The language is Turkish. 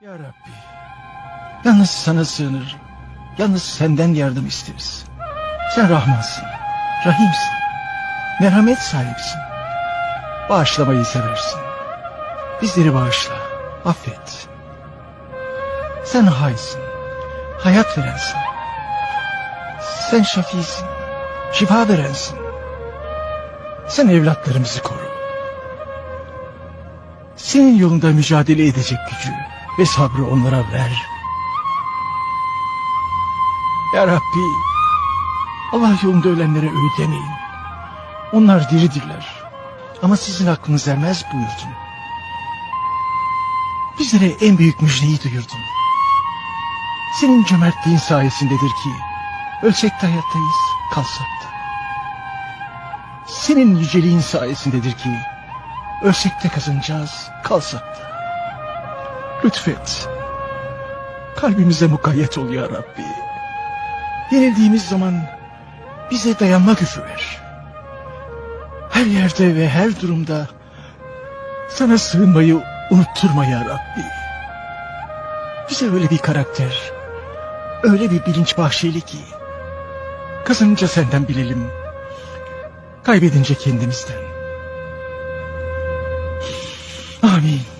Ya Rabbi, yalnız sana sığınır, yalnız senden yardım isteriz. Sen Rahmansın, Rahimsin, merhamet sahibisin. Bağışlamayı seversin. Bizleri bağışla, affet. Sen haysin, hayat verensin. Sen şafisin, şifa verensin. Sen evlatlarımızı koru. Senin yolunda mücadele edecek gücü ve sabrı onlara ver. Ya Rabbi, Allah yolunda ölenlere öğüt demeyin. Onlar diridirler. Ama sizin aklınız ermez buyurdun. Bizlere en büyük müjdeyi duyurdun. Senin cömertliğin sayesindedir ki ölsek de hayattayız, kalsak da. Senin yüceliğin sayesindedir ki ölsek de kazanacağız, kalsak da. Lütfet. Kalbimize mukayyet ol ya Rabbi. Yenildiğimiz zaman bize dayanma gücü ver. Her yerde ve her durumda sana sığınmayı unutturma ya Rabbi. Bize öyle bir karakter, öyle bir bilinç bahşeyle ki kazanınca senden bilelim, kaybedince kendimizden. Amin.